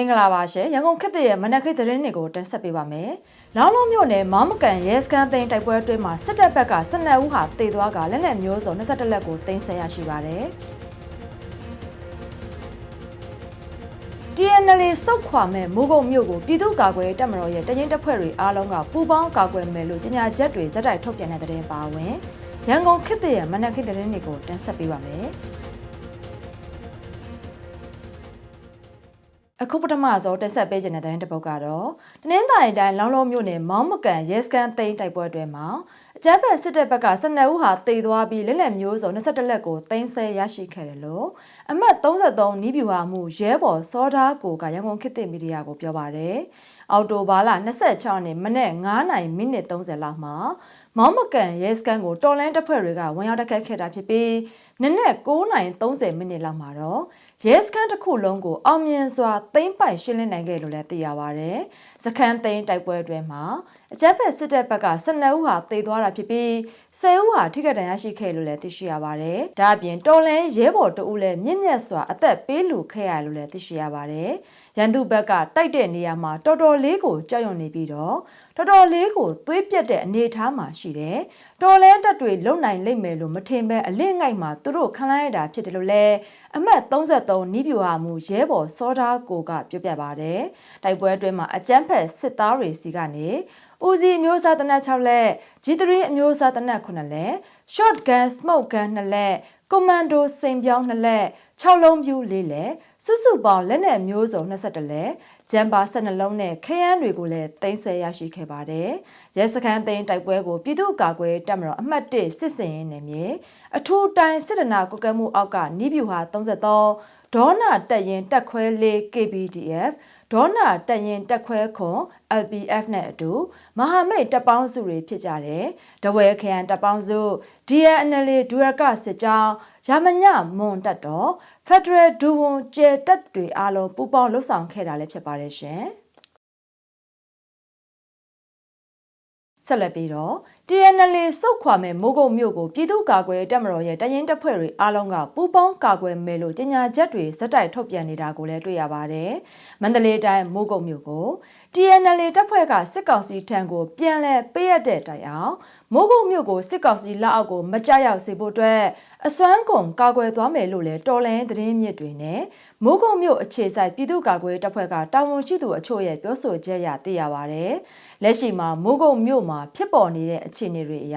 င်္ဂလာပါရှင်ရန်ကုန်ခေတ်သစ်ရဲ့မနက်ခေတ်သတင်းတွေကိုတင်ဆက်ပေးပါမယ်။လောင်းလုံးမြို့နယ်မောင်းမကန်ရဲစခန်းသိမ်းတိုက်ပွဲအတွင်းမှာစစ်တပ်ဘက်က12ဦးဟာတေသွားကလက်နက်မျိုးစုံ22လက်ကိုတင်ဆက်ရရှိပါတယ်။ TNL စုတ်ခွာမဲ့မိုးကုတ်မြို့ကိုပြည်သူ့ကာကွယ်တပ်မတော်ရဲ့တရင်တပ်ဖွဲ့တွေအားလုံးကပူးပေါင်းကာကွယ်မယ်လို့ကြေညာချက်တွေဇက်တိုက်ထုတ်ပြန်တဲ့သတင်းပါဝင်ရန်ကုန်ခေတ်သစ်ရဲ့မနက်ခေတ်သတင်းတွေကိုတင်ဆက်ပေးပါမယ်။ အခုပထမဆုံးတက်ဆက်ပေးခြင်းတဲ့တဲ့ပုတ်ကတော့တနင်္သာရီတိုင်းလောင်းလုံးမြို့နယ်မောင်းမကန်ရဲစခန်းသိမ်းတိုက်ပွဲအတွင်းမှာအကြမ်းဖက်စစ်တပ်ဘက်က12ဦးဟာတေသွားပြီးလက်လက်မျိုးစုံ22လက်ကိုသိမ်းဆဲရရှိခဲ့တယ်လို့အမှတ်33နီးပြူဟာမှုရဲဘော်စောသားကိုကရန်ကုန်ခေတ်သစ်မီဒီယာကိုပြောပါတယ်။အော်တိုဘာလ26ရက်နေ့မနေ့9:30မိနစ်30လောက်မှာမောင်းမကန်ရဲစခန်းကိုတော်လန်တပ်ဖွဲ့တွေကဝန်ရောက်တက်ခတ်ခဲ့တာဖြစ်ပြီးနနက်9:30မိနစ်လောက်မှာတော့ ရဲစခန်းတစ်ခုလုံးကိုအောင်မြင်စွာသိမ်းပိုက်ရှင်းလင်းနိုင်ခဲ့လို့လည်းသိရပါဗျ။စခန်းသိမ်းတိုက်ပွဲအတွင်းမှာ အကြမ်းဖက်စစ်တပ်ဘက်က12ဦးဟာသေသွားတာဖြစ်ပြီး10ဦးဟာထိခိုက်ဒဏ်ရာရှိခဲ့လို့လည်းသိရှိရပါတယ်။ဒါအပြင်တော်လန်ရဲဘော်တဦးလည်းမြင့်မြတ်စွာအသက်ပေးလူခဲ့ရလို့လည်းသိရှိရပါတယ်။ရန်သူဘက်ကတိုက်တဲ့နေရာမှာတော်တော်လေးကိုကြောက်ရွံ့နေပြီးတော့တော်တော်လေးကိုသွေးပြက်တဲ့အနေအထားမှာရှိတယ်။တော်လဲတက်တွေလုံနိုင်လိမ့်မယ်လို့မထင်ပဲအလင့်ငိုက်မှာသူတို့ခံလိုက်ရတာဖြစ်တယ်လို့လည်းအမှတ်33နီးပြူဟာမူရဲဘော်စောသားကိုကပြောပြပါတယ်။တိုက်ပွဲအတွင်းမှာအကြမ်းဖက်စစ်သားတွေစီကနေဦးစီအမျိုးအစားတနက်6လက် G3 အမျိုးအစားတနက်9လက် shotgun smoke gun 2လက်ကွန်မန်ဒိုစိန်ပြောင်း2လက်6လုံးပြူ4လက်စုစုပေါင်းလက်နက်မျိုးစုံ22လက်ဂျမ်ပါ12လုံးနဲ့ခရမ်းတွေကိုလည်းသိမ်းဆည်းရရှိခဲ့ပါတယ်။ရဲစခန်းသိမ်းတိုက်ပွဲကိုပြည်သူ့ကာကွယ်တပ်မတော်အမှတ်1စစ်စင်ရေးနယ်မြေအထူးတိုင်းစစ်တနာကုကဲမှုအောက်ကနီးပြူဟာ33ဒေါနာတက်ရင်တက်ခွဲလေး KBDF ဒေါနာတက်ရင်တက်ခွဲခွန် LPF နဲ့အတူမဟာမိတ်တပ်ပေါင်းစုတွေဖြစ်ကြတယ်။တဝဲခရိုင်တပ်ပေါင်းစု DNL ဒူရကစစ်ကြောင်းရမညမွန်တက်တော့ Federal ဒူဝန်ကျဲတက်တွေအားလုံးပူးပေါင်းလှုပ်ဆောင်ခဲ့တာလည်းဖြစ်ပါတယ်ရှင်။ဆက်လက်ပြီးတော့ TNL စုတ်ခွာမဲ့မိုးကုတ်မြို့ကိုပြည်သူ့ကာကွယ်တပ်မတော်ရဲ့တရင်တပ်ဖွဲ့တွေအားလုံးကပူးပေါင်းကာကွယ်မယ်လို့ကြေညာချက်တွေဇက်တိုက်ထုတ်ပြန်နေတာကိုလည်းတွေ့ရပါတယ်။မန္တလေးတိုင်းမိုးကုတ်မြို့ကို TNL တပ်ဖွဲ့ကစစ်ကောင်စီထံကိုပြန်လည်ပေးရတဲ့တိုင်အောင်မိုးကုတ်မြို့ကိုစစ်ကောင်စီလက်အောက်ကိုမကြရောက်စေဖို့အတွက်အစွမ်းကုန်ကာကွယ်သွားမယ်လို့လည်းတော်လန်သတင်းမြစ်တွေနဲ့မိုးကုတ်မြို့အခြေစိုက်ပြည်သူ့ကာကွယ်တပ်ဖွဲ့ကတာဝန်ရှိသူအချို့ရဲ့ပြောဆိုချက်အရသိရပါတယ်။လက်ရှိမှာမိုးကုတ်မြို့မှာဖြစ်ပေါ်နေတဲ့အခြေအနေတွေအရ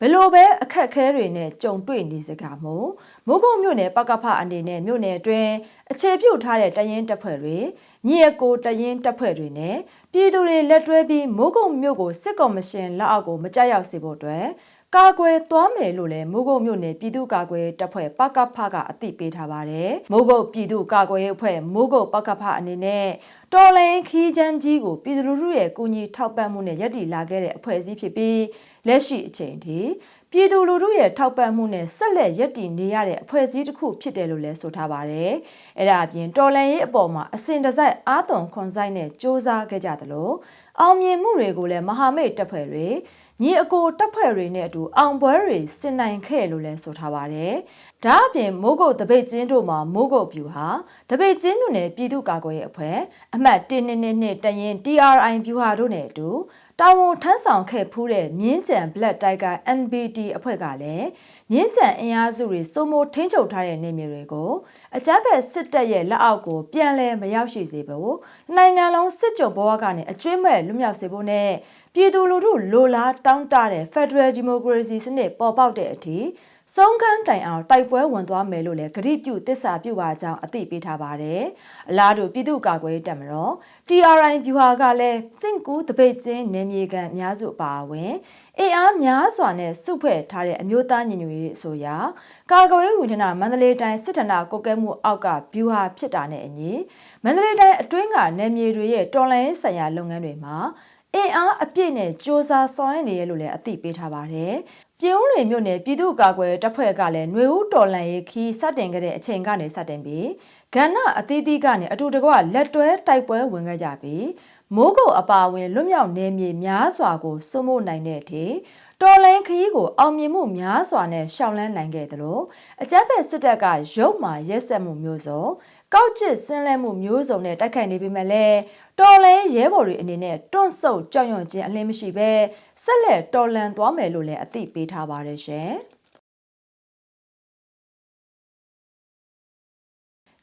ဘလို့ပဲအခက်အခဲတွေနဲ့ကြုံတွေ့နေစကားမို့မိုးကုတ်မြို့နယ်ပကဖအနေနဲ့မြို့နယ်အတွင်းအခြေပြုထားတဲ့တရင်တပ်ဖွဲ့တွေညီအကိုတရင်တပ်ဖွဲ့တွေနဲ့ပြည်သူတွေလက်တွဲပြီးမိုးကုတ်မြို့ကိုစစ်ကော်မရှင်လက်အောက်ကိုမကြောက်ရောက်စေဖို့အတွက် ကာကွယ်သွားမယ်လို့လည်းမိုးကုတ်မြို့နယ်ပြည်သူ့ကာကွယ်တပ်ဖွဲ့ပကဖကအသိပေးထားပါတယ်။မိုးကုတ်ပြည်သူ့ကာကွယ်ရေးအဖွဲ့မိုးကုတ်ပကဖအနေနဲ့တော်လိုင်းခီးချမ်းကြီးကိုပြည်သူလူထုရဲ့ကူညီထောက်ပံ့မှုနဲ့ရည်တည်လာခဲ့တဲ့အဖွဲ့အစည်းဖြစ်ပြီးလက်ရှိအချိန်ထိပြည်သူလူထုရဲ့ထောက်ပံ့မှုနဲ့ဆက်လက်ရည်တည်နေရတဲ့အဖွဲ့အစည်းတစ်ခုဖြစ်တယ်လို့လည်းဆိုထားပါတယ်။အဲဒါအပြင်တော်လန်ရေးအပေါ်မှာအစဉ်တစိုက်အားသွန်ခွန်ဆိုင်နဲ့စ조사ခဲ့ကြသလိုအောင်မြင်မှုတွေကိုလည်းမဟာမိတ်တပ်ဖွဲ့တွေ ညီအကိုတပ်ဖွဲ့တွေနဲ့အတူအောင်ပွဲတွေဆင်နိုင်ခဲ့လို့လည်းဆိုထားပါတယ်။ဒါအပြင်မိုးကုတ်တပိတ်ကျင်းတို့မှာမိုးကုတ်ပြူဟာတပိတ်ကျင်းမြို့နယ်ပြည်သူ့ကာကွယ်ရေးအဖွဲ့အမှတ်122တရင် TRI ပြူဟာတို့နဲ့အတူ တာဝန်ထမ်းဆောင်ခဲ့ဖူးတဲ့မြင်းကြံ Black Tiger NBD အဖွဲ့ကလည်းမြင်းကြံအင်အားစုတွေစိုးမိုးထိန်းချုပ်ထားတဲ့နေမြေတွေကိုအကြမ်းဖက်စစ်တပ်ရဲ့လက်အောက်ကိုပြန်လည်မရောက်ရှိစေဖို့နိုင်ငံလုံးစစ်ကြုံဘဝကနေအကျွေးမဲ့လွတ်မြောက်စေဖို့နဲ့ပြည်သူလူထုလိုလားတောင်းတတဲ့ Federal Democracy စနစ်ပေါ်ပေါက်တဲ့အထိ ဆုံးခန်းတိုင်အောင်တိုက်ပွဲဝင်သွားမယ်လို့လည်းဂရိပြုတစ္ဆာပြုပါကြောင်းအသိပေးထားပါတယ်။အလားတူပြည်သူ့ကာကွယ်တပ်မတော် TRI ဗျူဟာကလည်းစင့်ကူးတပိတ်ချင်းနေမြေကန်အများစုအပါအဝင်အင်အားများစွာနဲ့စုဖွဲ့ထားတဲ့အမျိုးသားညီညွတ်ရေးအဆိုအရကာကွယ်ရေးဝန်ထမ်းမန္တလေးတိုင်းစစ်ဌာနကုတ်ကဲမှုအောက်ကဗျူဟာဖြစ်တာနဲ့အညီမန္တလေးတိုင်းအတွင်းကနေမြေတွေရဲ့တော်လှန်ရေးဆိုင်ရာလုပ်ငန်းတွေမှာ အင်အားအပြည့်နဲ့စ조사ဆောင်ရွက်နေရလို့လည်းအသိပေးထားပါတယ်။ပြည်ဦးလွင်မြို့နယ်ပြည်သူ့ကာကွယ်တပ်ဖွဲ့ကလည်းຫນွေဦးတော်လန်ရေးခီးစတင်ခဲ့တဲ့အချိန်ကနေစတင်ပြီးကဏ္ဍအသီးသီးကနေအတူတကွလက်တွဲတိုက်ပွဲဝင်ခဲ့ကြပြီးမိုးကုတ်အပါအဝင်လွတ်မြောက်နေမြေများစွာကိုစွမို့နိုင်တဲ့အထိတော်လိုင်းခရီးကိုအောင်မြင်မှုများစွာနဲ့ရှောင်လန်းနိုင်ခဲ့သလိုအကြမ်းဖက်စစ်တပ်ကရုပ်မာရက်ဆက်မှုမျိုးစုံ ကောက်ကျစ်ဆင်းလဲမှုမျိုးစုံနဲ့တိုက်ခိုက်နေပေမဲ့လည်းတော်လဲရဲဘော်တွေအနေနဲ့တွန့်ဆုတ်ကြောက်ရွံ့ခြင်းအလင်းမရှိဘဲဆက်လက်တော်လန်သွားမယ်လို့လည်းအသိပေးထားပါတယ်ရှင်။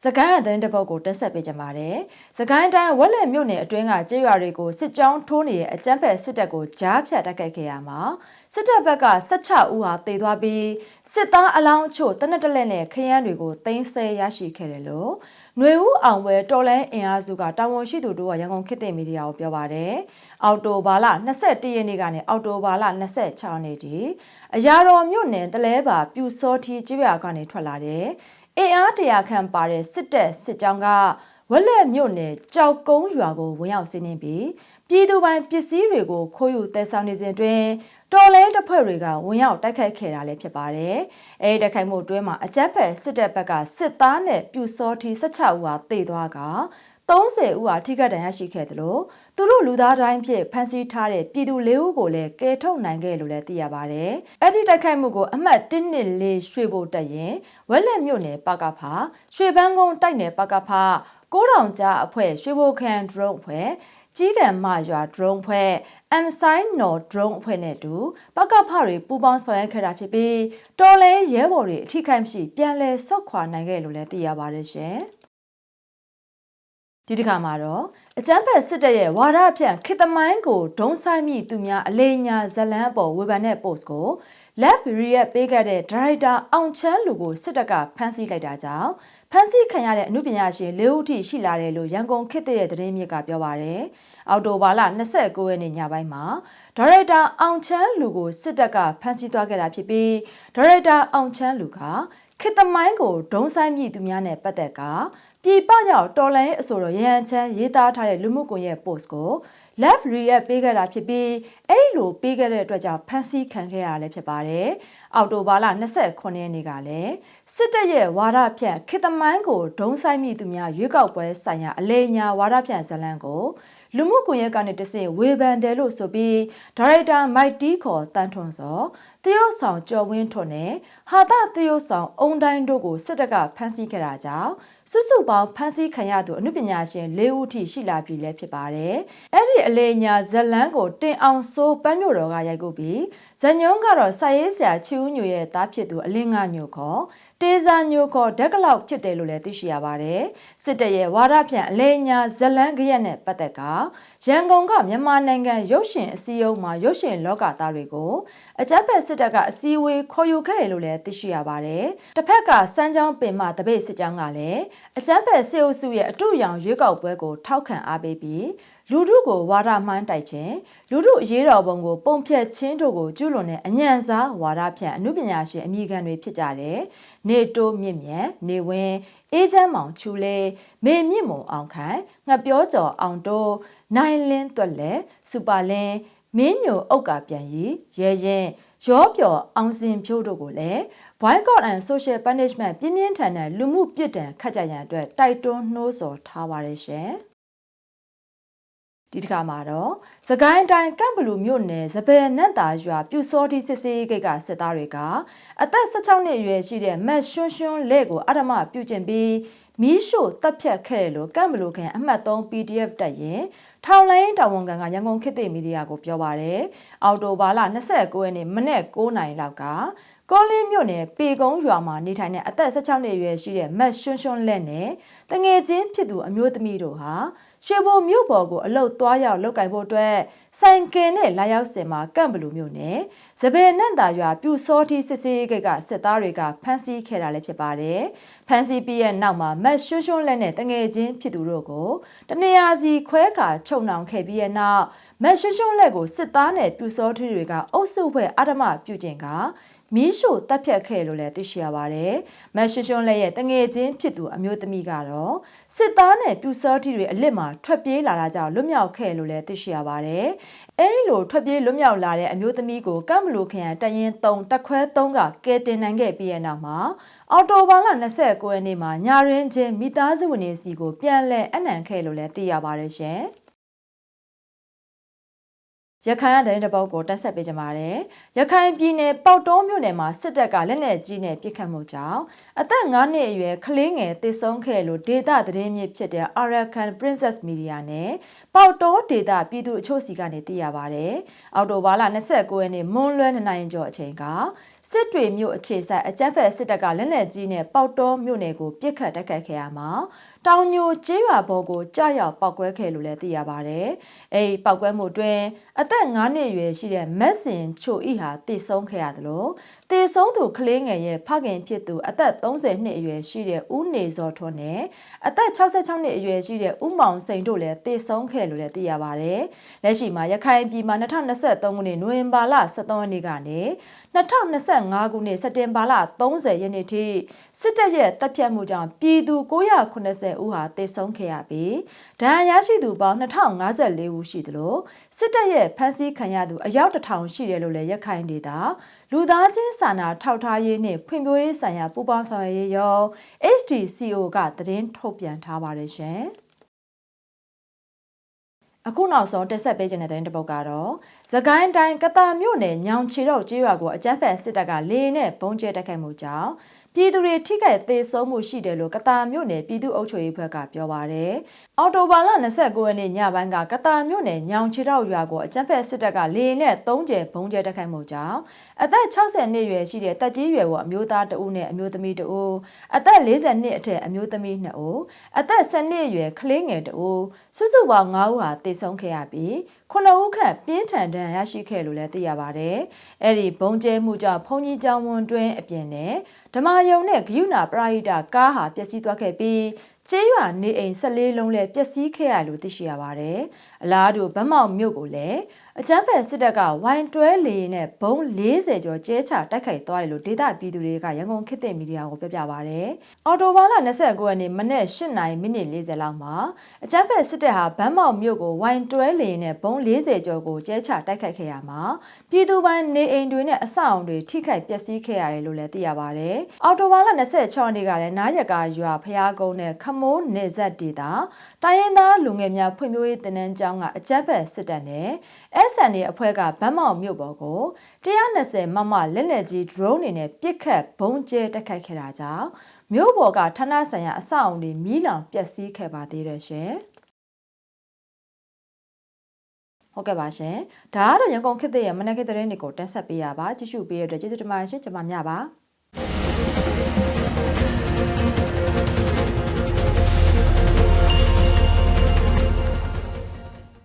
စကိုင်းအသင်းတစ်ပုတ်ကိုတက်ဆက်ပေးကြပါတယ်။စကိုင်းတိုင်းဝက်လက်မြို့နယ်အတွင်းကကျေးရွာတွေကိုစစ်ကြောင်းထိုးနေတဲ့အကြမ်းဖက်စစ်တပ်ကိုကြားဖြတ်တိုက်ခိုက်ခဲ့ရမှာစစ်တပ်ဘက်က16ဦးဟာတေသွားပြီးစစ်သားအလောင်းချို့တနက်တလက်နဲ့ခရမ်းတွေကိုတင်းဆဲရရှိခဲ့တယ်လို့ຫນွေဦးအောင်ဝဲတော်လန်းအင်အားစုကတာဝန်ရှိသူတို့ကရန်ကုန်ခေတ်သစ်မီဒီယာကိုပြောပါတယ်။အော်တိုဘာလ21ရက်နေ့ကနေအော်တိုဘာလ26ရက်နေ့ထိအရာတော်မြို့နယ်တလဲပါပြူစောထီကျေးရွာကနေထွက်လာတဲ့ အင်အားတရာခန့်ပါတဲ့စစ်တပ်စစ်ကြောင်းကဝက်လက်မြို့နယ်ကြောက်ကုန်းရွာကိုဝင်ရောက်စီးနင်းပြီးပြည်သူပိုင်ပစ္စည်းတွေကိုခိုးယူတဲဆောင်နေစဉ်တွင်တော်လဲတပ်ဖွဲ့တွေကဝင်ရောက်တိုက်ခိုက်ခဲ့တာလည်းဖြစ်ပါတယ်။အဲဒီတိုက်ခိုက်မှုအတွင်းမှာအကြမ်းဖက်စစ်တပ်ဘက်ကစစ်သားနဲ့ပြူစောထီ16ဦးဟာတေသွားက 30ဦးဟာထိခိုက်ဒဏ်ရာရှိခဲ့တယ်လို့သူတို့လူသားတိုင်းဖြစ်ဖမ်းဆီးထားတဲ့ပြည်သူ၄ဦးကိုလည်းကယ်ထုတ်နိုင်ခဲ့လို့လည်းသိရပါတယ်။အဲ့ဒီတိုက်ခိုက်မှုကိုအမှတ်1နှစ်လေးရွှေဘိုတက်ရင်ဝက်လက်မြို့နယ်ပကဖာရွှေပန်းကုန်းတိုက်နယ်ပကဖာကိုးတောင်ကြားအဖွဲ့ရွှေဘိုခန်ဒရုန်းအဖွဲ့ကြီးကံမရွာ drone ဖွဲ့ M sign နော် drone အဖွဲ့နဲ့တူပကဖတွေပူးပေါင်းဆောင်ရွက်ခဲ့တာဖြစ်ပြီးတော်လဲရဲဘော်တွေအထိခိုက်မရှိပြန်လည်ဆုတ်ခွာနိုင်ခဲ့လို့လည်းသိရပါတယ်ရှင်။ ဒီတစ်ခါမှာတော့အကျန်းဖက်စစ်တပ်ရဲ့ဝါဒဖြန့်ခေတမိုင်းကိုဒုံဆိုင်မိသူများအလေးညာဇလန်းအပေါ်ဝေဖန်တဲ့ post ကို left react ပေးခဲ့တဲ့ဒါရိုက်တာအောင်ချမ်းလူကိုစစ်တပ်ကဖမ်းဆီးလိုက်တာကြောင့်ဖမ်းဆီးခံရတဲ့အမှုပညာရှင်၄ဦးထိရှိလာတယ်လို့ရန်ကုန်ခေတ်တဲ့သတင်းမြစ်ကပြောပါရယ်အော်တိုဘာလ29ရက်နေ့ညပိုင်းမှာဒါရိုက်တာအောင်ချမ်းလူကိုစစ်တပ်ကဖမ်းဆီးသွားခဲ့တာဖြစ်ပြီးဒါရိုက်တာအောင်ချမ်းလူကခေတမိုင်းကိုဒုံဆိုင်မိသူများနဲ့ပတ်သက်က ပြည်ပရောက်တော်လိုင်းအဆိုတော်ရရန်ချမ်းရေးသားထားတဲ့လူမှုကွန်ရက် post ကို left react ပေးခဲ့တာဖြစ်ပြီးအဲ့လိုပေးခဲ့တဲ့အတွက်ကြောင့်ဖန်ဆီးခံခဲ့ရတာလည်းဖြစ်ပါတယ်။အောက်တိုဘာလ29ရက်နေ့ကလည်းစစ်တပ်ရဲ့ဝါဒဖြန့်ခေတမိုင်းကိုဒုံဆိုင်မိသူများရွေးကောက်ပွဲဆိုင်ရာအလေညာဝါဒဖြန့်ဇလံကို လူမှုကွန်ရက်ကနေတဆင့်ဝေဖန်တယ်လို့ဆိုပြီးဒါရိုက်တာမိုက်တီခေါ်တန်ထွန်စောတရုတ်ဆောင်ကျော်ဝင်းထွန်းနဲ့ဟာတာတရုတ်ဆောင်အုံတိုင်းတို့ကိုစစ်တပ်ကဖမ်းဆီးခဲ့တာကြောင့်စုစုပေါင်းဖမ်းဆီးခံရသူအမှုပညာရှင်၄ဦးထိရှိလာပြီလည်းဖြစ်ပါတယ်။အဲ့ဒီအလေညာဇလန်းကိုတင်အောင်စိုးပန်းမြို့တော်ကရိုက်ကူပြီးဇညုံကတော့စာရေးဆရာချီဦးညိုရဲ့သားဖြစ်သူအလင်းငါညိုခေါ် တေဇာညိုခေါ်ဓက်ကလောက်ဖြစ်တယ်လို့လည်းသိရှိရပါတယ်။စစ်တပ်ရဲ့ဝါဒဖြန့်အလေညာဇလန်းကရက်နဲ့ပတ်သက်ကရန်ကုန်ကမြန်မာနိုင်ငံရုပ်ရှင်အစည်းအရုံးမှာရုပ်ရှင်လောကသားတွေကိုအကြမ်းဖက်စစ်တပ်ကအစည်းအဝေးခေါ်ယူခဲ့တယ်လို့လည်းသိရှိရပါတယ်။တစ်ဖက်ကစမ်းချောင်းပင်မတပိတ်စစ်ကြောင်းကလည်းအကြမ်းဖက်စစ်အုပ်စုရဲ့အတူရောင်ရွေးကောက်ပွဲကိုထောက်ခံအားပေးပြီးလူထုကိုဝါဒမှန်းတိုက်ခြင်းလူထုအရေးတော်ပုံကိုပုံဖြတ်ခြင်းတို့ကိုကျူးလွန်တဲ့အညံစားဝါဒဖြန့်အမှုပညာရှင်အမိခံတွေဖြစ်ကြတယ်။နေတိုးမြင့်မြန်နေဝင်းအေးချမ်းမောင်ချူလဲမေမြင့်မုံအောင်ခိုင်ငှက်ပြောကျော်အောင်တိုး နိုင်လင်းသွက်လက်စူပါလင်းမင်းညိုအုတ်ကပြန်ရီရဲရင်ရောပျော်အောင်စင်ဖြိုးတို့ကိုလည်း boycott and social punishment ပြင်းပြင်းထန်ထန်လူမှုပြစ်ဒဏ်ခတ်ကြရန်အတွက်တိုက်တွန်းနှိုးဆော်ထားပါတယ်ရှင်။ဒီတစ်ခါမှာတော့သကိုင်းတိုင်းကန့်ဘလူမြို့နယ်စပယ်နတ်တာရွာပြူစောတိစစ်စေးဂိတ်ကစစ်သားတွေကအသက်16နှစ်အရွယ်ရှိတဲ့မတ်ရွှွန်းရွှွန်းလက်ကိုအဓမ္မပြုကျင့်ပြီး မီးရှို့တပ်ဖြတ်ခဲ့တယ်လို့ကန့်ဘလူခန်အမှတ်3 PDF တက်ရင်ထောင်လိုင်းတာဝန်ခံကရန်ကုန်ခေတ်သစ်မီဒီယာကိုပြောပါရယ်အော်တိုဘာလ29ရက်နေ့မနေ့9နာရီလောက်ကကောလင်းမြို့နယ်ပေကုန်းရွာမှာနေထိုင်တဲ့အသက်16နှစ်အရွယ်ရှိတဲ့မတ်ရွှွန်းရွှွန်းလက်နဲ့တငယ်ချင်းဖြစ်သူအမျိုးသမီးတို့ဟာ ရွှေဘိုမြို့ပေါ်ကိုအလုတ်သွားရောက်လောက်ကင်ဖို့အတွက်ဆိုင်ကယ်နဲ့လာရောက်စင်မှာကန့်ဘလူမြို့နယ်စပယ်နန့်တာရွာပြူစောတိစစ်စေးကိတ်ကစစ်သားတွေကဖမ်းဆီးခဲ့တာလည်းဖြစ်ပါတယ်။ဖမ်းဆီးပြီးရဲ့နောက်မှာမတ်ရွှွန်းရွှွန်းလက်နဲ့တငယ်ချင်းဖြစ်သူတို့ကိုတနေရာစီခွဲကာချုပ်နှောင်ခဲ့ပြီးရဲ့နောက်မတ်ရွှွန်းရွှွန်းလက်ကိုစစ်သားနဲ့ပြူစောတိတွေကအုပ်စုဖွဲ့အဓမ္မပြုကျင့်က မီးရှို့တပ်ဖြတ်ခဲ့လို့လည်းသိရှိရပါတယ်။မတ်ရှွှွန်းလက်ရဲ့တငယ်ချင်းဖြစ်သူအမျိုးသမီးကတော့စစ်သားနဲ့ပြူစောတိတွေအလစ်မှာထွက်ပြေးလာတာကြောင့်လွတ်မြောက်ခဲ့လို့လည်းသိရှိရပါတယ်။အဲဒီလိုထွက်ပြေးလွတ်မြောက်လာတဲ့အမျိုးသမီးကိုကမ်မလိုခရိုင်တရင်3တက်ခွဲ3ကကဲတင်နိုင်ခဲ့ပြီးတဲ့နောက်မှာအော်တိုဘာလ29ရက်နေ့မှာညာရင်းချင်းမိသားစုဝင်တွေစီကိုပြန်လည်အနံခဲ့လို့လည်းသိရပါတယ်ရှင်။ ရခိုင်ကတဲ့တပုတ်ကိုတက်ဆက်ပေးကြပါတယ်။ရခိုင်ပြည်နယ်ပေါက်တောမြို့နယ်မှာစစ်တပ်ကလက်နက်ကြီးနဲ့ပစ်ခတ်မှုကြောင့်အသက်9နှစ်အရွယ်ကလေးငယ်သေဆုံးခဲ့လို့ဒေတာသတင်းမြစ်ဖြစ်တဲ့ Arakan Princess Media နဲ့ပေါက်တောဒေတာပြည်သူအချို့စီကနေသိရပါတယ်။အော်တိုဘာလ29ရက်နေ့မွန်းလွဲ2နာရီကျော်အချိန်ကစစ်တွေမြို့အခြေဆိုင်အကြမ်းဖက်စစ်တပ်ကလက်နက်ကြီးနဲ့ပေါက်တောမြို့နယ်ကိုပစ်ခတ်တိုက်ခိုက်ခဲ့ရမှာတောင်ညိုကျေးရွာဘော်ကိုကြားရောက်ပောက်ကွဲခဲ့လို့လည်းသိရပါတယ်။အဲဒီပောက်ကွဲမှုတွင် အသက်9နှစ်အရွယ်ရှိတဲ့မက်စင်ချိုဤဟာတည်ဆုံးခဲ့ရတယ်လို့တည်ဆုံးသူကလေးငယ်ရဲ့ဖခင်ဖြစ်သူအသက်30နှစ်အရွယ်ရှိတဲ့ဦးနေစောထွန်းနဲ့အသက်66နှစ်အရွယ်ရှိတဲ့ဦးမောင်စိန်တို့လည်းတည်ဆုံးခဲ့လို့လည်းသိရပါတယ်။လက်ရှိမှာရခိုင်ပြည်မှာ2023ခုနှစ်နိုဝင်ဘာလ23ရက်နေ့ကနေ2025ခုနှစ်စက်တင်ဘာလ30ရက်နေ့ထိစစ်တပ်ရဲ့တပ်ဖြတ်မှုကြောင့်ပြည်သူ980ဦးဟာတေဆုံးခဲ့ရပြီး ဒဏ်ရာရရှိသူပေါင်း2054ဦးရှိသလိုစစ်တပ်ရဲ့ဖမ်းဆီးခံရသူအယောက်1000ရှိတယ်လို့လည်းရက်ခိုင်ဒေတာလူသားချင်းစာနာထောက်ထားရေးနှင့်ဖွံ့ဖြိုးရေးဆိုင်ရာပူးပေါင်းဆောင်ရွက်ရေးရုံး HDCO ကသတင်းထုတ်ပြန်ထားပါတယ်ရှင်။အခုနောက်ဆုံးတက်ဆက်ပေးခြင်းတဲ့တဲ့ပုတ်ကတော့သကိုင်းတိုင်းကတာမြို့နယ်ညောင်ချီတော့ကျေးရွာကိုအကြမ်းဖက်စစ်တပ်ကလေနဲ့ဘုံကျဲတိုက်ခိုက်မှုကြောင့် ပြည်သူတွေထိခိုက်သေးဆုံးမှုရှိတယ်လို့ကတာမြို့နယ်ပြည်သူ့အုပ်ချုပ်ရေးဘက်ကပြောပါရယ်။အော်တိုဘာလ29ရက်နေ့ညပိုင်းကကတာမြို့နယ်ညောင်ချီတော့ရွာကိုအကြမ်းဖက်စစ်တပ်ကလေနဲ့3ကျဲဘုံကျဲတိုက်ခိုက်မှုကြောင့်အသက်60နှစ်ရွယ်ရှိတဲ့တက်ကြီးရွယ်ဝအမျိုးသားတဦးနဲ့အမျိုးသမီးတဦးအသက်40နှစ်အထက်အမျိုးသမီး2ဦးအသက်10နှစ်ရွယ်ကလေးငယ်တဦးစုစုပေါင်း9ဦးဟာသေဆုံးခဲ့ရပြီး 9ဦးခန့်ပြင်းထန်ဒဏ်ရရှိခဲ့လို့လည်းသိရပါတယ်။အဲ့ဒီဘုံကျဲမှုကြောင့်ဘုံကြီးကျောင်းဝန်တွင်းအပြင်နဲ့ဓမ္မယုံနဲ့ဂယုဏပရာဟိတကားဟာပျက်စီးသွားခဲ့ပြီးကျေးရွာနေအိမ်14လုံးလည်းပျက်စီးခဲ့ရလို့သိရှိရပါတယ်။ အလားတူဗမောက်မြို့ကိုလည်းအကြမ်းဖက်စစ်တပ်ကဝိုင်တွဲလေနဲ့ဘုံ40ကျော်ကျဲချတိုက်ခိုက်သွားတယ်လို့ဒေသပြည်သူတွေကရန်ကုန်ခေတ်သစ်မီဒီယာကိုပြောပြပါဗျ။အော်တိုဘာလ29ရက်နေ့မနေ့8:40မိနစ်40လောက်မှာအကြမ်းဖက်စစ်တပ်ဟာဗန်းမောက်မြို့ကိုဝိုင်တွဲလေနဲ့ဘုံ40ကျော်ကိုကျဲချတိုက်ခိုက်ခဲ့ရမှာပြည်သူပိုင်းနေအိမ်တွေနဲ့အဆောက်အုံတွေထိခိုက်ပျက်စီးခဲ့ရတယ်လို့လည်းသိရပါတယ်။အော်တိုဘာလ26ရက်နေ့ကလည်းနားရကာရွာဖျားကုန်းနဲ့ခမိုးနေဆက်ဒေတာတိုင်းရင်းသားလူငယ်များဖွံ့ဖြိုးရေးတင်နန်းကျောင်းကအကြမ်းဖက်စစ်တပ်နဲ့ SN ရဲ့အဖွဲ့ကဗန်းမောက်မြို့ပေါ်ကို120မမလက်နက်ကြီး drone တွေနဲ့ပစ်ခတ်ဘုံကျဲတိုက်ခိုက်ခဲ့တာကြောင့်မြို့ပေါ်ကဌာနဆိုင်ရာအဆောက်အုံတွေမီးလောင်ပျက်စီးခဲ့ပါသေးတယ်ရှင်ဟုတ်ကဲ့ပါရှင်ဒါကတော့ရန်ကုန်ခေတ်သစ်ရဲ့မနက်ခင်းသတင်းတွေကိုတင်ဆက်ပေးရပါကြည့်ရှုပေးရတဲ့ကျေးဇူးတင်ပါတယ်ရှင်ကျွန်မမြပါ